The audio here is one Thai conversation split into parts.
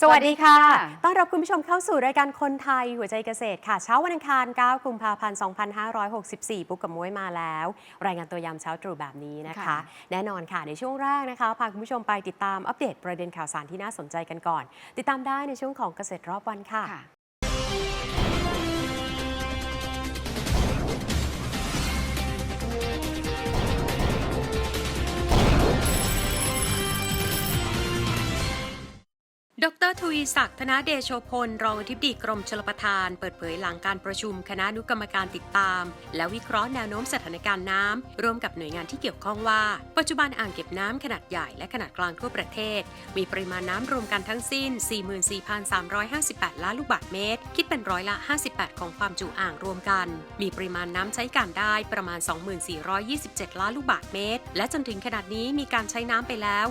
สวัสดีค่ะ ต้อนรับคุณผู้ชมเข้าสู่รายการคนไทยหัวใจเกษตรค่ะ เช้าวันอังคาร 9 กุมภาพันธ์ 2564 ปุ๊กกับมุ้ยมาแล้ว รายงานตัวยามเช้าตรู่แบบนี้นะคะค่ะแน่นอนค่ะในช่วงแรกนะคะ พาคุณผู้ชมไปติดตามอัปเดตประเด็นข่าวสารที่น่าสนใจกันก่อน ติดตามได้ในช่วงของเกษตรรอบวันค่ะ ดรทวีศักดิ์ธนเดโชพล รองอธิบดีกรมชลประทาน เปิดเผยหลังการประชุมคณะอนุกรรมการติดตาม และวิเคราะห์แนวโน้มสถานการณ์น้ำร่วมกับหน่วยงานที่เกี่ยวข้องว่า ปัจจุบันอ่างเก็บน้ำขนาดใหญ่และขนาดกลางทั่วประเทศ มีปริมาณน้ำรวมกันทั้งสิ้น 44,358 ล้านลูกบาศก์เมตร คิดเป็นร้อยละ 58 ของความจุอ่างรวมกัน มีปริมาณน้ำใช้การได้ประมาณ 2427 ล้านลูกบาศก์เมตร และจนถึงขนาดนี้มีการใช้น้ำไปแล้ว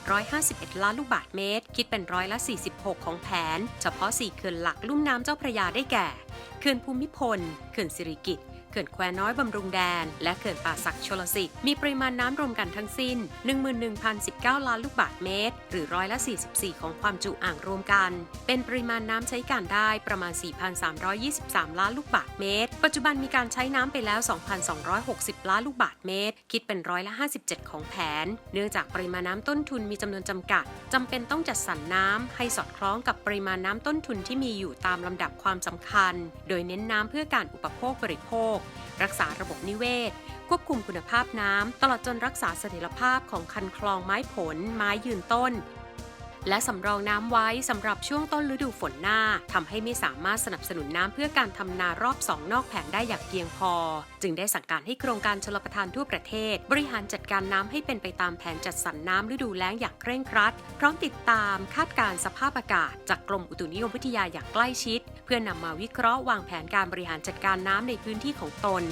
7,851 ล้านลูกบาศก์เมตร คิดเป็นร้อยละ 46 ของแผน เฉพาะ 4 เขื่อนหลักลุ่มน้ำเจ้าพระยาได้แก่ เขื่อนภูมิพล เขื่อนสิริกิติ์ เขื่อนแควน้อยบำรุงแดน และเขื่อนป่าสักชลสิทธิ์มีปริมาณน้ำรวมกันทั้งสิ้น 11,019 ล้านลูกบาศก์เมตร หรือร้อยละ 44 ของความจุอ่างรวมกัน เป็นปริมาณน้ำใช้การได้ประมาณ 4,323 ล้านลูกบาศก์เมตร ปัจจุบันมีการใช้น้ำไปแล้ว 2,260 ล้านลูกบาศก์เมตร คิดเป็นร้อยละ 57 ของแผน เนื่องจากปริมาณน้ำต้นทุนมีจำนวนจำกัดจำเป็นต้องจัดสรรน้ำให้สอดคล้องกับปริมาณน้ำต้นทุนที่มีอยู่ตามลำดับความสำคัญ โดยเน้นน้ำเพื่อการอุปโภคบริโภครักษาระบบนิเวศ ควบคุมคุณภาพน้ำ ตลอดจนรักษาเสถียรภาพของคันคลองไม้ผล ไม้ยืนต้น และสำรองน้ำไว้สำหรับช่วงต้นฤดูฝนหน้าทำให้ไม่สามารถสนับสนุนน้ำเพื่อการทำนารอบสองนอกแผนได้อย่างเพียงพอ จึงได้สั่งการให้โครงการชลประทานทั่วประเทศ บริหารจัดการน้ำให้เป็นไปตามแผนจัดสรรน้ำฤดูแล้งอย่างเคร่งครัด พร้อมติดตามคาดการสภาพอากาศ จากกรมอุตุนิยมวิทยาอย่างใกล้ชิด เพื่อนำมาวิเคราะห์วางแผนการบริหารจัดการน้ำในพื้นที่ของตน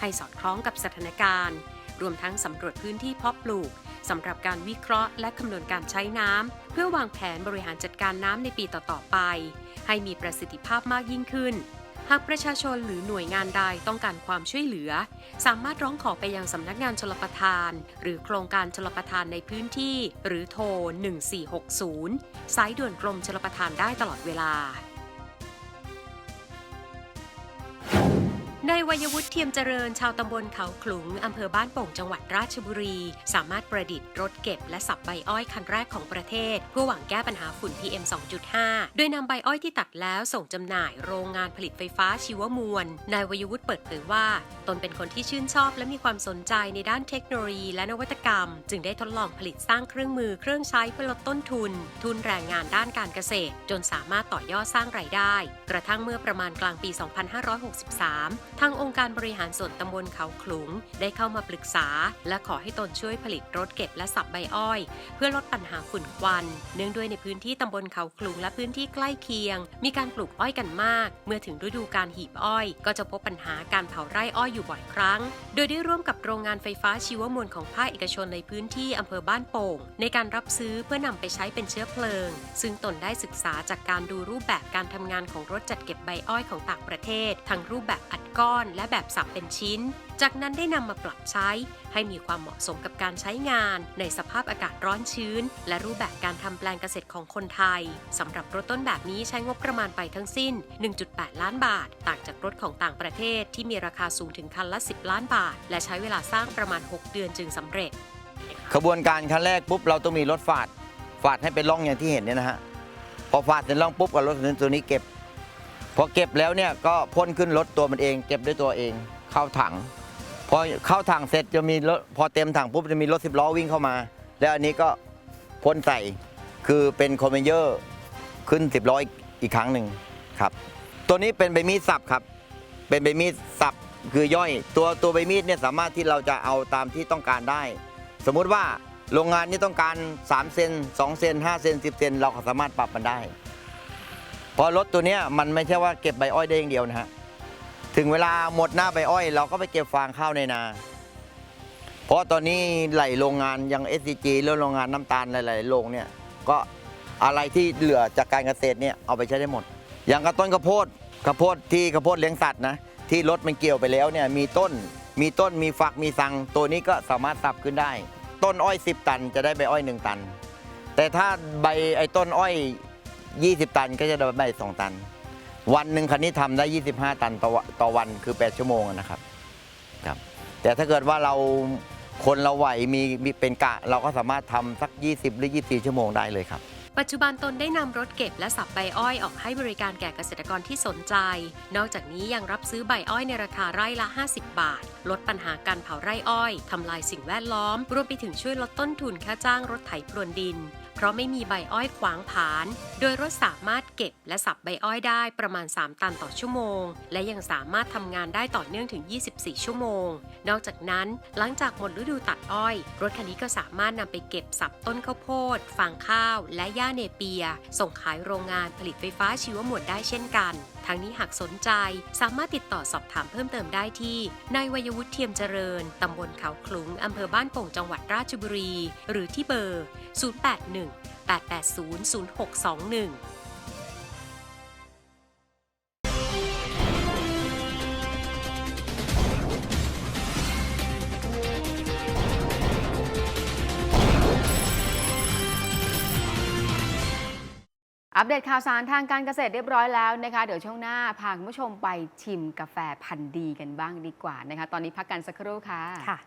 ให้สอดคล้องกับสถานการณ์ รวมทั้งสำรวจพื้นที่เพาะปลูก สำหรับการวิเคราะห์และคำนวณการใช้น้ำ เพื่อวางแผนบริหารจัดการน้ำในปีต่อๆไป ให้มีประสิทธิภาพมากยิ่งขึ้น หากประชาชนหรือหน่วยงานใดต้องการความช่วยเหลือ สามารถร้องขอไปยังสำนักงานชลประทาน หรือโครงการชลประทานในพื้นที่ หรือโทร 1460 สายด่วนกรมชลประทานได้ตลอดเวลา ในวัยวุฒิเทียมเจริญชาวตำบลเขาขลุงอำเภอบ้านโป่งจังหวัดราชบุรี สามารถประดิษฐ์รถเก็บและสับใบอ้อยคันแรกของประเทศ เพื่อหวังแก้ปัญหาฝุ่น PM 2.5 โดยนำใบอ้อยที่ตัดแล้วส่งจำหน่ายโรงงานผลิตไฟฟ้าชีวมวลนายวัยวุฒิเปิดเผยว่า ตนเป็นคนที่ชื่นชอบและมีความสนใจในด้านเทคโนโลยี และนวัตกรรม จึงได้ทดลองผลิตสร้างเครื่องมือเครื่องใช้เพื่อลดต้นทุน ทุนแรงงานด้านการเกษตร จนสามารถต่อยอดสร้างรายได้ กระทั่งเมื่อประมาณกลางปี 2563ทางองค์การบริหารส่วนตำบลเขาขลุง ได้เข้ามาปรึกษา และขอให้ตนช่วยผลิตรถเก็บและสับใบอ้อย เพื่อลดปัญหาฝุ่นควัน เนื่องด้วยในพื้นที่ตำบลเขาขลุงและพื้นที่ใกล้เคียง มีการปลูกอ้อยกันมาก เมื่อถึงฤดูการหีบอ้อย ก็จะพบปัญหาการเผาไร่อ้อยอยู่บ่อยครั้ง โดยได้ร่วมกับโรงงานไฟฟ้าชีวมวลของภาคเอกชนในพื้นที่อำเภอบ้านโป่ง ในการรับซื้อเพื่อนำไปใช้เป็นเชื้อเพลิง ซึ่งตนได้ศึกษาจากการดูรูปแบบการทำงานของรถจัดเก็บใบอ้อยของต่างประเทศทั้งรูปแบบอัดก้อนและแบบสับเป็นชิ้น จากนั้นได้นำมาปรับใช้ ให้มีความเหมาะสมกับการใช้งาน ในสภาพอากาศร้อนชื้น และรูปแบบการทำแปลงเกษตรของคนไทยสำหรับรถต้นแบบนี้ใช้งบประมาณไปทั้งสิ้น 1.8 ล้านบาท ต่างจากรถของต่างประเทศที่มีราคาสูงถึงคันละ 10 ล้านบาท และใช้เวลาสร้างประมาณ 6 เดือนจึงสำเร็จ ขบวนการขั้นแรกปุ๊บเราต้องมีรถฝาด ฝาดให้เป็นร่องอย่างที่เห็นเนี่ยนะฮะพอฝาดเสร็จร่องปุ๊บกับรถตัวนี้เก็บ พอเก็บแล้วเนี่ยก็พ่นขึ้นรถตัวมันเอง เก็บด้วยตัวเองเข้าถัง พอเข้าถังเสร็จจะมีรถพอเต็มถังปุ๊บจะมีรถสิบล้อวิ่งเข้ามา แล้วอันนี้ก็พ่นใส่คือเป็นคอมเมเยอร์ขึ้นสิบล้ออีกอีกครั้งหนึ่งครับ ตัวนี้เป็นใบมีดสับครับ เป็นใบมีดสับคือย่อยตัวตัวใบมีดเนี่ยสามารถที่เราจะเอาตามที่ต้องการได้ สมมุติว่าโรงงานนี้ต้องการ3เซน2เซน5เซน10เซนเราก็สามารถปรับมันได้ เพราะรถตัวเนี้ยมันไม่ใช่ว่าเก็บใบอ้อยได้อย่างเดียวนะฮะถึงเวลาหมดหน้าใบอ้อย เราก็ไปเก็บฟางข้าวในนา เพราะตอนนี้ไหลโรงงานยัง SCG หรือโรงงานน้ำตาลหลายๆโรงเนี่ยก็อะไรที่เหลือจากการเกษตรเนี่ยเอาไปใช้ได้หมด อย่างกับต้นข้าวโพดข้าวโพดที่ข้าวโพดเลี้ยงสัตว์นะที่รถมันเกี่ยวไปแล้วเนี่ยมีต้นมีต้นมีฝักมีสังตัวนี้ก็สามารถสับขึ้นได้ ต้นอ้อย 10 ตันจะได้ใบอ้อย 1 ตัน แต่ถ้าใบไอ้ต้นอ้อย 20 ตันก็จะได้ใบ2ตัน วันหนึ่งคันนี้ทำได้ 25 ตันต่อวะต่อวันคือ 8 ชั่วโมงนะครับครับ แต่ถ้าเกิดว่าเราคนเราไหวมีมีเป็นกะ เราก็สามารถทำสัก 20 หรือ 24 ชั่วโมงได้เลยครับปัจจุบันตนได้นำรถเก็บและสับใบอ้อยออกให้บริการแก่เกษตรกรที่สนใจ นอกจากนี้ยังรับซื้อใบอ้อยในราคาไร่ละ 50 บาท ลดปัญหาการเผาไร่อ้อย ทำลายสิ่งแวดล้อม รวมไปถึงช่วยลดต้นทุนค่าจ้างรถไถพรวนดิน เพราะไม่มีใบอ้อยขวางผาน โดยรถสามารถเก็บและสับใบอ้อยได้ประมาณ 3 ตันต่อชั่วโมง และยังสามารถทำงานได้ต่อเนื่องถึง 24 ชั่วโมง นอกจากนั้นหลังจากหมดฤดูตัดอ้อย รถคันนี้ก็สามารถนำไปเก็บสับต้นข้าวโพด ฟางข้าว และหญ้าเนเปีย ส่งขายโรงงานผลิตไฟฟ้าชีวมวลได้เช่นกัน ทั้งนี้หากสนใจสามารถติดต่อสอบถามเพิ่มเติมได้ที่นายวัยวุฒิเทียมเจริญ ตำบลเขาคลุงอำเภอบ้านโป่งจังหวัดราชบุรี หรือที่เบอร์ 081 880 0621 อัปเดตข่าวสารทางการเกษตรเรียบร้อยแล้วนะคะ เดี๋ยวช่วงหน้าพาคุณผู้ชมไปชิมกาแฟพันธุ์ดีกันบ้างดีกว่านะคะ ตอนนี้พักกันสักครู่ค่ะค่ะ